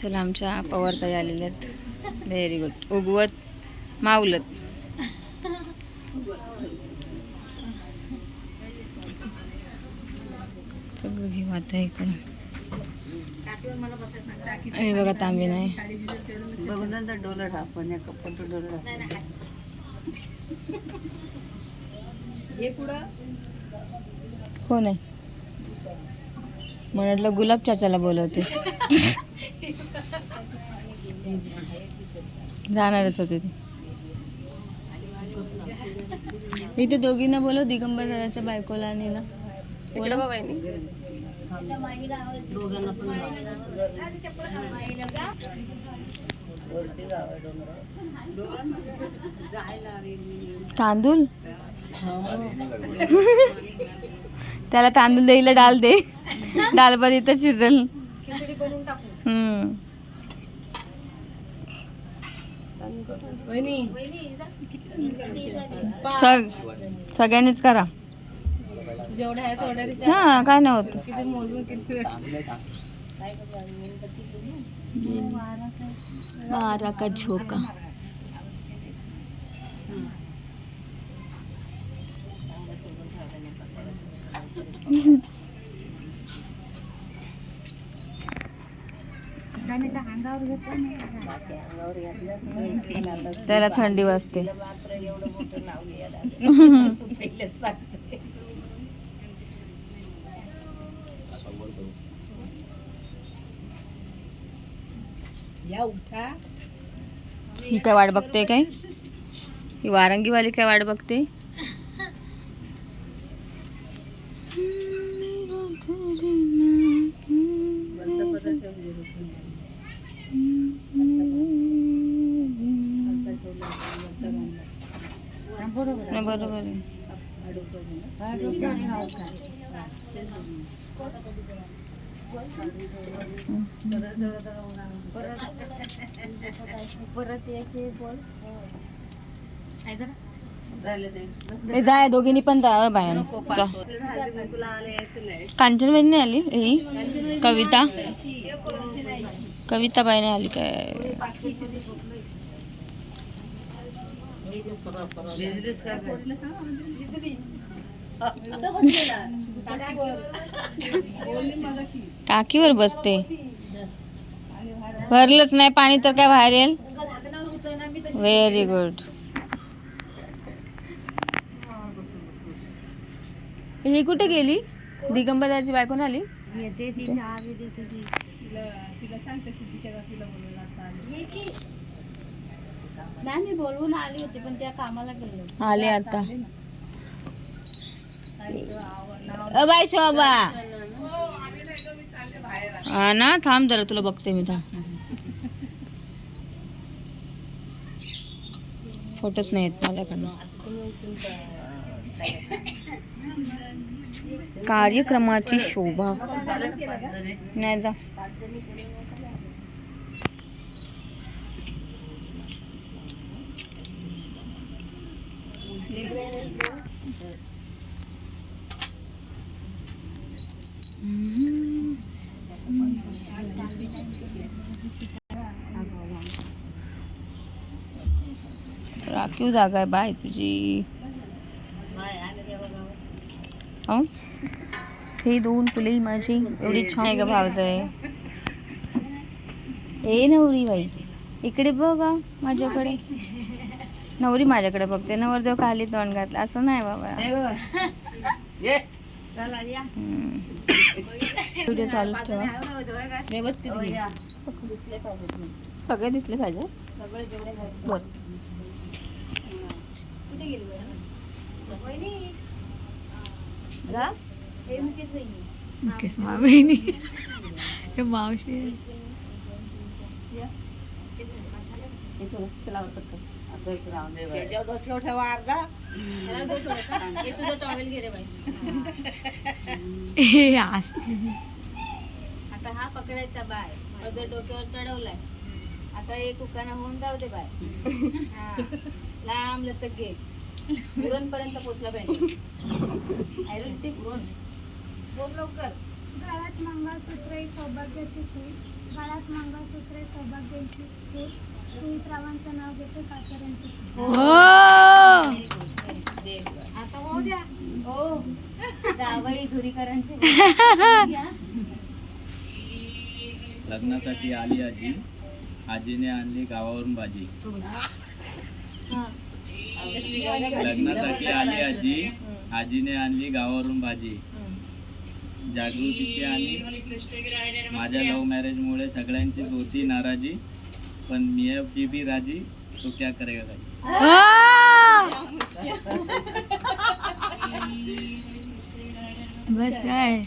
चला आमच्या पवारताई आलेल्या आहेत. व्हेरी गुड उगवत मावलत सगळं घेऊ आता इकडं. हे बघा तांबे नाही. बघून नंतर डोलर आपण या कप्पल डोलर कोण आहे? मला वाटलं गुलाब चाचाला बोलवते जाणारच होते ते. इथे दोघींना बोलव दिगंबर दादाच्या बायकोला आणि ना. आहे डोंगरावर तांदूळ त्याला तांदूळ द्यायला डाल दे. डाल पण इथं शिजल हम्म. सग सगळ्यांनीच करा. जेवढ्या आहे हा काय नाही होत. किती मोजून किती बारा का झोका. त्याला थंडी वाजते. काय वाट बघते काय? ही वारंगीवाली काय वाट बघते? बरोबर. नाही, बरोबर आहे. परत बोल जाय दोघींनी पण जा बाहेर यायचं नाही कांचन बाई नाही आली ही कविता कविता बाई नाही आली काय? टाकीवर बसते. भरलंच नाही पाणी तर काय बाहेर येईल? व्हेरी गुड ही कुठे गेली? दिगंबराची बायकोन आली? तिला सांगते सिद्धीच्या गाठीला बोलवलं आता आली. नाही मी बोलवून आली होती पण त्या कामाला गेले आले आता. अ बाय शोभा. हा ना थांब जरा तुला बघते मी थांब. फोटोच नाही येत माझ्याकडनं. कार्यक्रमाची शोभा. नाही जा. राखीव जागा आहे बाय तुझी? हो? हे दोन फुले माझी. एवढी छान आहे का भावज आहे ए नवरी बाई इकडे बघा माझ्याकडे. नवरी माझ्याकडे बघते. नवरदेव खाली तोंड घातलं. असं नाही बाबा. ये. चला या. हम्म. व्हिडिओ चालूच ठेवा. व्यवस्थित हो. सगळे दिसले पाहिजे. बोल मुकेश मुकेश बहिणी. हे मावशी. चला आवडतात का? असंच राहून दे बाई. डोक्यावर ठेवा अर्धा. त्याला दो थोडं का? हे तुझं टॉवेल घे रे बाई हे आता हा पकडायचा बाय अजर डोक्यावर चढवलाय. आता एक उकाना होऊन जाऊ दे बाय हा. लांब लचक घे. पुरण पर्यंत पोचला पाहिजे. आयरन ते पुरण बोल लवकर. गळ्यात मंगळसूत्र सौभाग्याची खूप. गळ्यात मंगळसूत्रे सौभाग्यांची फूल सुमित्रावांचं नाव घेते कासऱ्यांची सूट. आता होऊ द्या. हो. जावई धुरीकरांची लग्नासाठी आली आजी. आजीने आणली गावावरून भाजी. लग्नासाठी आली आजी. आजीने आणली गावावरून भाजी. जागृतीची आणि माझ्या लव्ह मॅरेजमुळे सगळ्यांचीच होती नाराजी. पण मी बीबी राजी. तो क्या करेगा बस काय?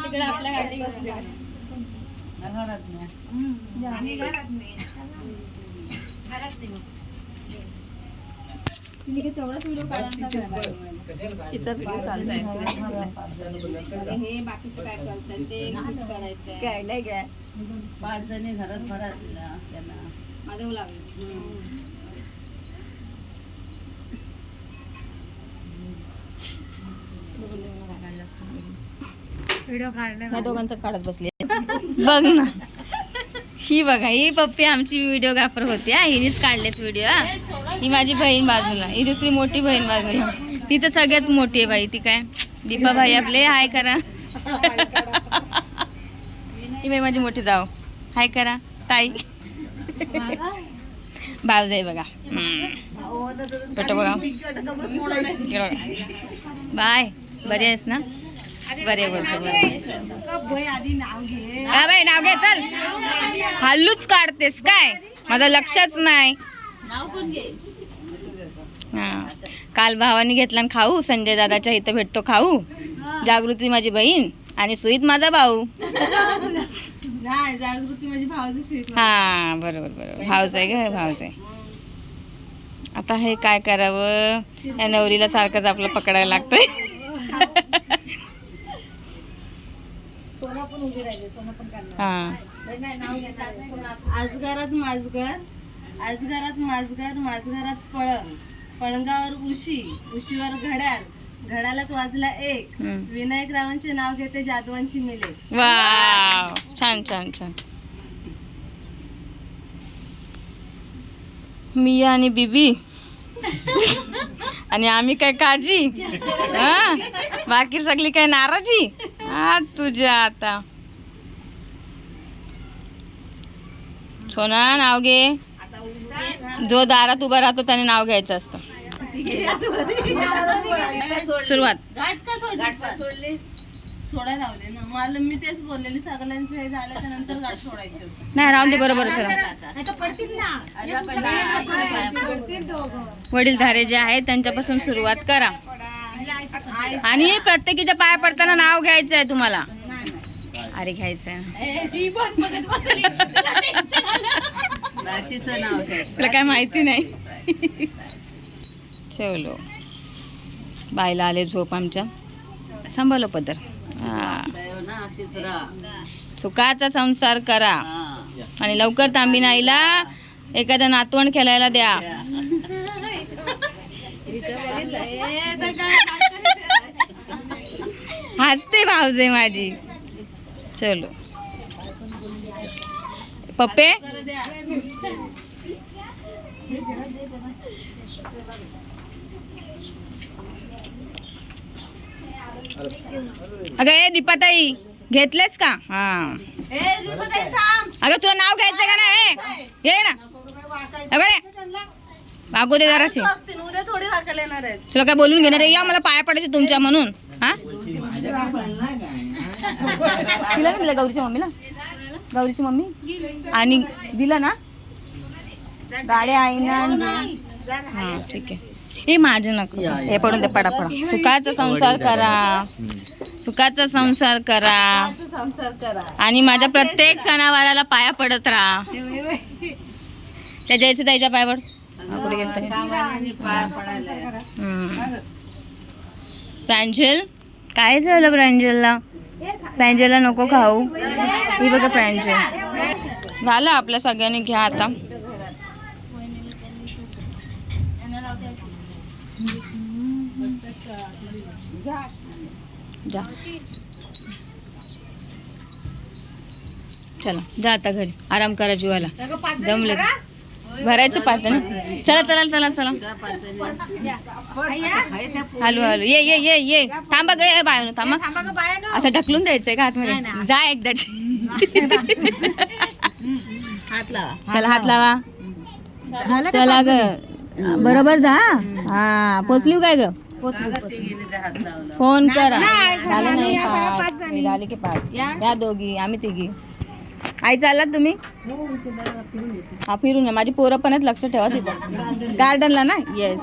तिकडे आपल्या गाठी तेवढाच व्हिडिओ हे बाकीचं काय करतात ते काय काय पाच जणी घरात भरात त्यांना. माधव लागले दोघांचं काढत बसले. बघ ना. ही बघा ही पप्पी आमची व्हिडिओग्राफर होती हा. हिनेच काढलेत व्हिडिओ ही माझी बहीण बाजूला. ही दुसरी मोठी बहीण बाजूला. ही तर सगळ्यात मोठी आहे बाई ती काय? दीपा भाई आपले हाय करा. ही बाई माझी मोठी जाऊ. हाय करा ताई. बावजाई बघा. बघा. इकडे बघा. बाय. बरी आहेस ना? बरे बोलतो बरे हा बाई नाव घे चल. हल्लूच काढतेस काय? माझं लक्षच नाही. हा. काल भावानी घेतला खाऊ संजय दादाच्या इथं भेटतो खाऊ. जागृती माझी बहीण आणि सुईत माझा भाऊ. जागृती माझी भावाची हा बरोबर बरोबर. भाऊच आहे ग भाऊच आहे. आता हे काय करावं? या नवरीला सारखंच आपलं पकडायला लागतंय. सोना पण उभी राहिली सोना पण करणार हा आजगारात माजगर आजगारात माजगर माजघरात पळंग पळंगावर उशी उशीवर घड्याळ. घड्यालात वाजला एक. विनायक रावांचे नाव घेते जादवांची मिले. वाव. छान छान छान. मिया आणि बीबी. आणि आम्ही काय काजी? हा? बाकी सगळी काय नाराजी? हा तुझ्या आता. सोना नाव घे. जो दारात उभा राहतो त्याने नाव घ्यायचं असतं. सुरुवात. घाट का सोडली गाठ का सोडलीस. सोडा लावले ना. मला मी तेच बोललेली सगळ्यांचं हे झाल्याच्यानंतर गाठ सोडायची. नाही राहून दे बरोबर पड. वडीलधारे जे आहेत त्यांच्यापासून सुरुवात करा. आणि प्रत्येकीच्या पाया पडताना नाव घ्यायचं आहे तुम्हाला अरे घ्यायचं आहे तिला नाव तुला काय माहिती नाही? चलो बायला आले झोप आमच्या. सांभाळलो पदर. अशीच राहा सुखाचा संसार करा. आणि लवकर तांबीन आईला एखादा नातवण खेळायला द्या. हसते भावजे माझी. चलो. पप्पे? अगं ए दीपाताई घेतलेस का? हा. ए, दीपाताई, थांब. अगं तुला नाव घ्यायचं का नाही? ए, ये ना. मागू दे जराशी. उद्या थोडी वाकायला येणार आहेत. तुला काय बोलून घेणार आहे? या मला पाया पडायचे तुमच्या म्हणून. हा? तिला नाही दिलं गौरीच्या मम्मीला? गौरीची मम्मी? आणि दिलं ना? गाड्या हा ठीक आहे. हे माझं नको. हे पडून दे पडा पडा. सुखाचा संसार करा. सुखाचा संसार करा. संसार करा आणि माझ्या प्रत्येक सणावाराला पाया पडत राहा. त्या जयचं त्याच्या पाया पड. कुठे गेलं प्रांजल काय झालं प्रांजलला? प्रांजलला नको खाऊ. ही बघा प्रांजल. झालं आपल्या सगळ्यांनी घ्या आता. जा. चला जा आता घरी. आराम करा जीवाला. जमले भरायचं पाच ना चला चला चला चला. Hello hello. ये ये ये ये. थांबा ग बाय थांबा. असं ढकलून द्यायचंय का आतमध्ये? जा एकदाची हात लावा. चला हात लावा. चला ग. बरोबर जा हा. पोचली काय ग? फोन करा. झाले नाही. पाच हे झाले की पाच. या. दोघी आम्ही तिघी. आई चाललात तुम्ही? हा फिरून या. माझी पोरं पण आहेत लक्ष ठेवा तिथं. गार्डनला ना? येस